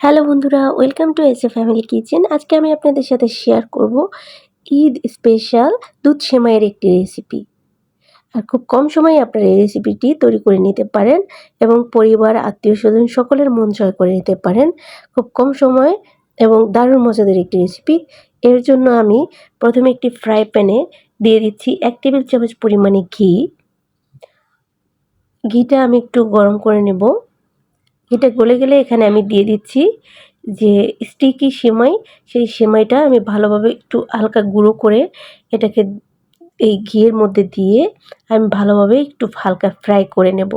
Hello বন্ধুরা, welcome to S A family kitchen. আজকে আমি আপনাদের সাথে শেয়ার করব ঈদ স্পেশাল দুধ সেমাইয়ের একটি রেসিপি আর খুব কম সময়ে আপনারা এই রেসিপিটি তৈরি করে নিতে পারেন এবং পরিবার আত্মীয় স্বজন সকলের মন জয় করে নিতে পারেন। খুব কম সময়ে এবং দারুণ মজাদার একটি রেসিপি এর জন্য আমি প্রথমে একটি ফ্রাই প্যানে দিয়ে দিচ্ছি এক টেবিল চামচ পরিমাণে ঘি। ঘিটা আমি একটু গরম করে নেব। এটা গলে গেলে এখানে আমি দিয়ে দিচ্ছি যে স্টিকি সেমাই। সেই সেমাইটা আমি ভালোভাবে একটু হালকা গুঁড়ো করে এটাকে এই ঘিয়ের মধ্যে দিয়ে আমি ভালোভাবে একটু হালকা ফ্রাই করে নেব।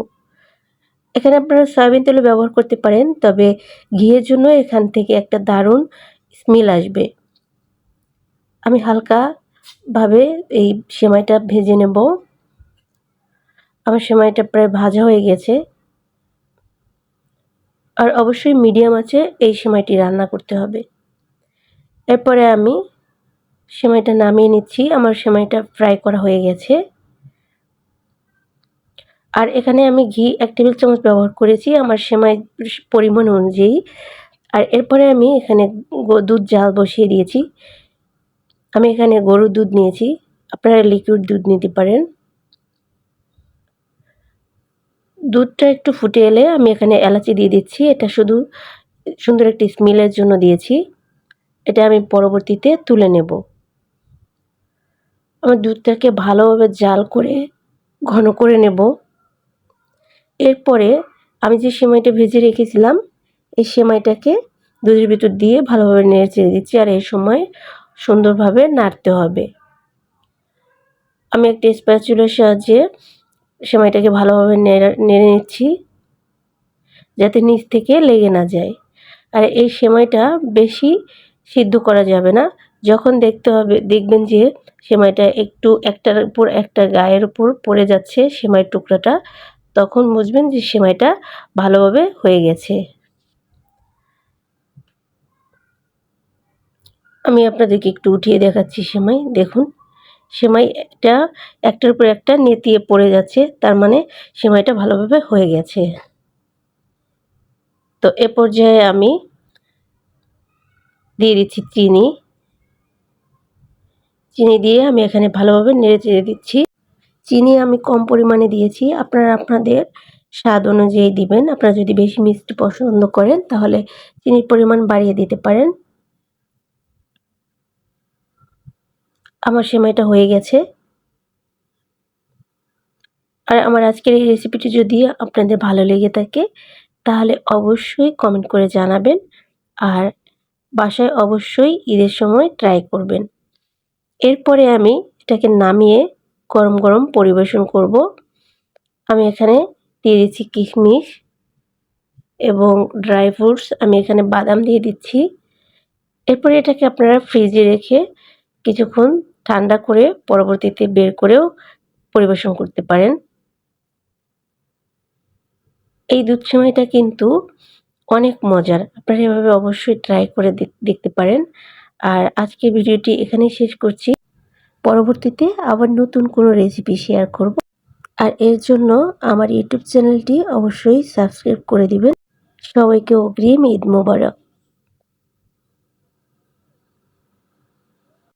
এখানে আপনারা সয়াবিন তেলও ব্যবহার করতে পারেন, তবে ঘিয়ের জন্য এখান থেকে একটা দারুণ স্মেল আসবে। আমি হালকাভাবে এই সেমাইটা ভেজে নেব। আমার সেমাইটা প্রায় ভাজা হয়ে গেছে। আর অবশ্যই মিডিয়াম আছে, এই সেমাইটি রান্না করতে হবে। এরপরে আমি সেমাইটা নামিয়ে নিচ্ছি, আমার সেমাইটা ফ্রাই করা হয়ে গেছে। আর এখানে আমি ঘি এক টেবিল চামচ ব্যবহার করেছি আমার সেমাই পরিমাণ অনুযায়ী। আর এরপরে আমি এখানে দুধ জাল বসিয়ে দিয়েছি। আমি এখানে গরুর দুধ নিয়েছি, আপনারা লিকুইড দুধ নিতে পারেন। দুধটা একটু ফুটে এলে আমি এখানে এলাচি দিয়ে দিচ্ছি। এটা শুধু সুন্দর একটি স্মেলের জন্য দিয়েছি। এটা আমি পরবর্তীতে তুলে নেব। আমার দুধটাকে ভালোভাবে জাল করে, ঘন করে নেব। এরপরে আমি যে সেমাইটা ভেজে রেখেছিলাম, এই সেমাইটাকে দুধের ভিতর দিয়ে ভালোভাবে নেড়ে চেড়ে দিচ্ছি আর এই সময় সুন্দরভাবে নাড়তে হবে। আমি একটা স্প্যাচুলার সাহায্যে সেমাইটাকে ভালোভাবে নেড়ে নেড়ে নিচ্ছি, যাতে নিচ থেকে লেগে না যায়। আর এই সেমাইটা বেশি সিদ্ধ করা যাবে না। যখন দেখতে হবে, দেখবেন যে সেমাইটা একটু একটার উপর একটা গায়ের উপর পড়ে যাচ্ছে সেমাইয়ের টুকরাটা, তখন বুঝবেন যে সেমাইটা ভালোভাবে হয়ে গেছে। আমি আপনাদেরকে একটু উঠিয়ে দেখাচ্ছি সেমাই। দেখুন। সেমাইটা একটার উপর একটা নেতিয়ে পড়ে যাচ্ছে, তার মানে সেমাইটা ভালোভাবে হয়ে গেছে। তো এ পর্যায়ে আমি দিয়ে দিচ্ছি চিনি। চিনি দিয়ে আমি এখানে ভালোভাবে নেড়ে চেড়ে দিচ্ছি। চিনি আমি কম পরিমাণে দিয়েছি। আপনারা আপনাদের স্বাদ অনুযায়ী দিবেন। আপনারা যদি বেশি মিষ্টি পছন্দ করেন, তাহলে চিনির পরিমাণ বাড়িয়ে দিতে পারেন। আমার সেমাইটা হয়ে গেছে। আর আমার আজকের এই রেসিপিটি যদি আপনাদের ভালো লেগে থাকে, তাহলে অবশ্যই কমেন্ট করে জানাবেন আর বাসায় অবশ্যই ঈদের সময় ট্রাই করবেন। এরপরে আমি এটাকে নামিয়ে গরম গরম পরিবেশন করব। আমি এখানে দিয়ে দিচ্ছি কিশমিশ এবং ড্রাই ফ্রুটস আমি এখানে বাদাম দিয়ে দিচ্ছি। এরপরে এটাকে আপনারা ফ্রিজে রেখে কিছুক্ষণ ঠান্ডা করে পরবর্তীতে বের করেও পরিবেশন করতে পারেন। এই দুধ সেমাইটা কিন্তু অনেক মজার। আপনারা এভাবে অবশ্যই ট্রাই করে দেখতে পারেন। আর আজকে ভিডিওটি এখানেই শেষ করছি। পরবর্তীতে আবার নতুন কোনো রেসিপি শেয়ার করব। আর এর জন্য আমার ইউটিউব চ্যানেলটি অবশ্যই সাবস্ক্রাইব করে দিবেন। সবাইকে অগ্রিম ঈদ মোবারক।